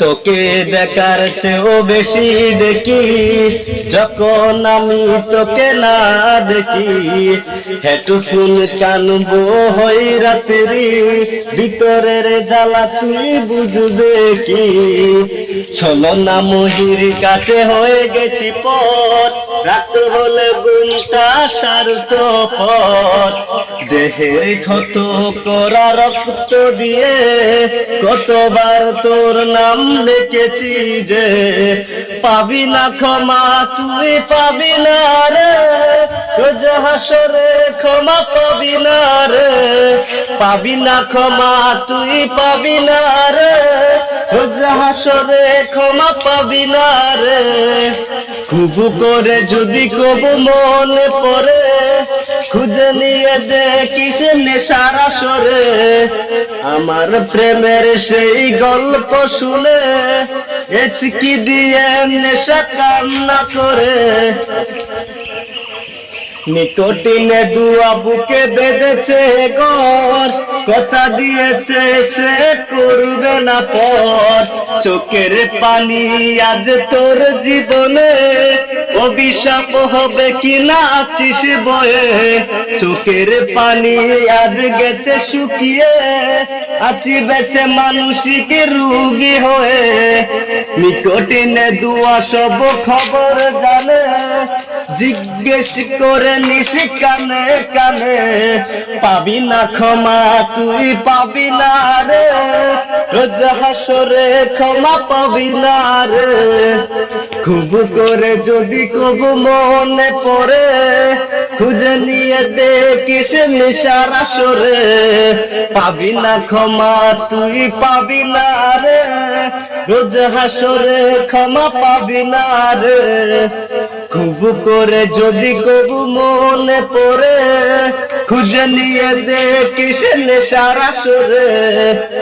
তোকে দেখার চেয়েও বেশি দেখি, যখন আমি তোকে না দেখি। হেটু ফুল কানবো হই রাত্রি, ভিতরের জ্বালা তুই বুঝবে কি? চলো না মহির কাছে হয়ে গেছি পথ রাত হলে গুণটা সারত পথ দেহের ক্ষত করা রক্ত দিয়ে কতবার তোর নাম লিখেছি যে, পাবি না ক্ষমা, তুই পাবি না রে। রোজ হাসরে ক্ষমা পাবি না রে। পাবি না ক্ষমা, তুই পাবি না রে। রোজ হাসরে ক্ষমা পাবি না রে। খুব করে যদি কবু মনে পড়ে, খুঁজে নিয়ে দেখিস নেশার আসরে। আমার প্রেমের সেই গল্প শুনে, এচকি দিয়ে নেশা কান্না করে। নিকটিনে দুয়া বুকে বেঁধেছে গর কথা দিয়েছে সে করবে না পর চোখের পানি আজ তোর জীবনে। অভিশাপ হবে কি না আছিস বয়ে। চোখের পানি আজ গেছে শুকিয়ে। আছি বেছে মানসিক রুগী হয়ে। নিকটিনে দুয়া সব খবর জানে। জিজ্ঞেস করে নিস কানে কানে, পাবি না ক্ষমা, তুই পাবি না রে। রোজ হাসরে ক্ষমা পাবি না রে। খুব করে যদি খুব মনে পড়ে, খুঁজে নিয়ে দেখিস নিশার আসরে। পাবি না ক্ষমা, তুই পাবি না রে। রোজ হাসরে ক্ষমা পাবি না রে। খুব করে যদি কবু মনে পড়ে খুঁজে নিয়ে দেখিস সারা আসরে।